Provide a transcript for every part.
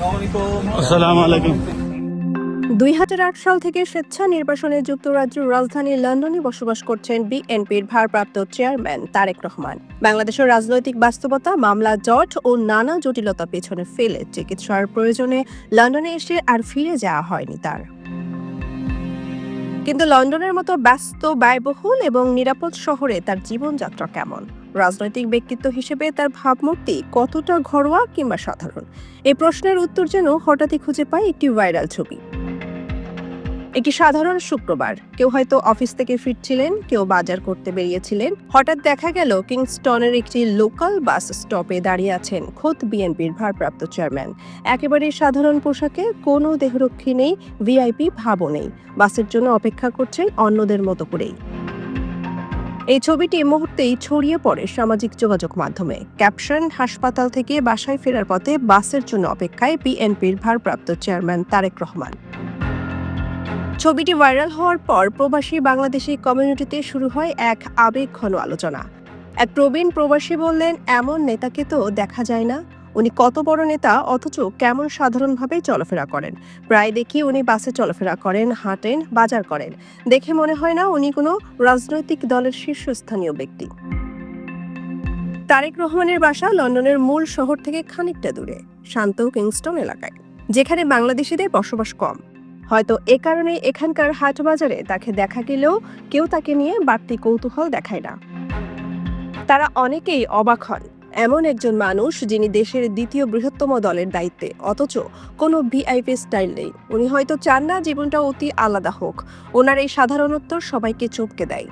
আসসালামু আলাইকুম। দুই সাল থেকে স্বেচ্ছা নির্বাসনে যুক্তরাজ্যের রাজধানী লন্ডনে বসবাস করছেন বিএনপির ভারপ্রাপ্ত চেয়ারম্যান তারেক রহমান। বাংলাদেশের রাজনৈতিক বাস্তবতা, মামলা জট ও নানা জটিলতা পেছনে ফেলে চিকিৎসার প্রয়োজনে লন্ডনে এসে আর ফিরে যাওয়া হয়নি তার। কিন্তু লন্ডনের মতো ব্যস্ত, ব্যয়বহুল এবং নিরাপদ শহরে তার জীবনযাত্রা কেমন? রাজনৈতিক ব্যক্তিত্ব হিসেবে তার ভাবমূর্তি কতটা ঘরোয়া কিংবা সাধারণ? এই প্রশ্নের উত্তর যেন হঠাৎই খুঁজে পায় একটি ভাইরাল ছবি। একটি সাধারণ শুক্রবার। কেউ হয়তো অফিস থেকে ফিরছিলেন, কেউ বাজার করতে বেরিয়েছিলেন। হঠাৎ দেখা গেল, কিংস্টনের একটি লোকাল বাস স্টপে দাঁড়িয়ে আছেন খোদ বিএনপির ভারপ্রাপ্ত চেয়ারম্যান। একেবারে সাধারণ পোশাকে, কোনো দেহরক্ষী নেই, ভিআইপি ভাবও নেই। বাসের জন্য অপেক্ষা করছেন অন্যদের মতো করেই। এই ছবিটি মুহূর্তেই ছড়িয়ে পড়ে সামাজিক যোগাযোগ মাধ্যমে। ক্যাপশন, হাসপাতাল থেকে বাসায় ফেরার পথে বাসের জন্য অপেক্ষায় বিএনপির ভারপ্রাপ্ত চেয়ারম্যান তারেক রহমান। ছবিটি ভাইরাল হওয়ার পর প্রবাসী বাংলাদেশি কমিউনিটিতে শুরু হয় এক আবেগঘন আলোচনা। এক প্রবীণ প্রবাসী বললেন, এমন নেতাকে তো দেখা যায় না। উনি কত বড় নেতা, অথচ কেমন সাধারণভাবে চলাফেরা করেন। প্রায় দেখি উনি বাসে চলাফেরা করেন, হাঁটেন, বাজার করেন। দেখে মনে হয় না উনি কোনো রাজনৈতিক দলের শীর্ষস্থানীয় ব্যক্তি। তারেক রহমানের বাসা লন্ডনের মূল শহর থেকে খানিকটা দূরে, শান্ত কিংস্টন এলাকায়, যেখানে বাংলাদেশিদের বসবাস কম। হয়তো এ কারণে এখানকার হাট বাজারে তাকে দেখা গেলেও কেউ তাকে নিয়ে বাড়তি কৌতূহল দেখায় না। তারা অনেকেই অবাক হন। এমন একজন মানুষ যিনি দেশের দ্বিতীয় বৃহত্তম দলের দায়িত্বে, অথচ কোনো ভিআইপি স্টাইল নেই। উনি হয়তো চান না জীবনটা অতি আলাদা হোক। ওনার এই সাধারণত্ব সবাইকে চমকে দেয়।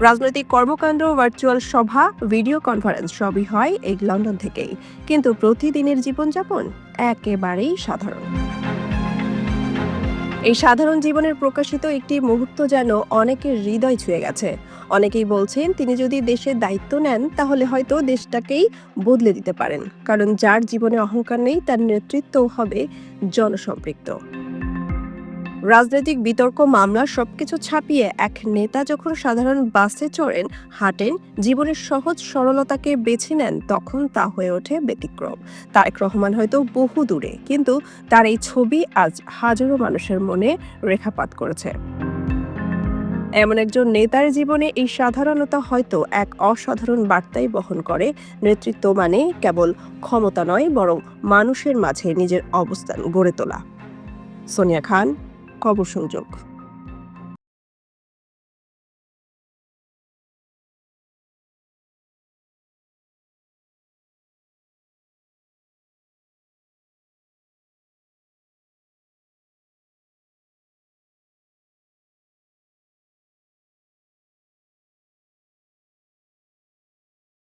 রাজনৈতিক কর্মকাণ্ড, ভার্চুয়াল সভা, ভিডিও কনফারেন্স সবই হয় এই লন্ডন থেকেই। কিন্তু প্রতিদিনের জীবনযাপন একেবারেই সাধারণ। এই সাধারণ জীবনের প্রকাশিত একটি মুহূর্ত যেন অনেকের হৃদয় ছুঁয়ে গেছে। অনেকেই বলছেন, তিনি যদি দেশের দায়িত্ব নেন, তাহলে হয়তো দেশটাকেই বদলে দিতে পারেন। কারণ যার জীবনে অহংকার নেই, তার নেতৃত্বও হবে জনসম্পৃক্ত। রাজনৈতিক বিতর্ক, মামলা সবকিছু ছাপিয়ে এক নেতা যখন সাধারণ বাসে চড়েন, হাঁটেন, জীবনের সহজ সরলতাকে বেছে নেন, তখন তা হয়ে ওঠে ব্যতিক্রম। তারেক রহমান হয়তো বহু দূরে, কিন্তু তার এই ছবি আজ হাজারো মানুষের মনে রেখাপাত করেছে। এমন একজন নেতার জীবনে এই সাধারণতা হয়তো এক অসাধারণ বার্তাই বহন করে, নেতৃত্ব মানে কেবল ক্ষমতা নয়, বরং মানুষের মাঝে নিজের অবস্থান গড়ে তোলা। সোনিয়া খান খবর সংযোগ।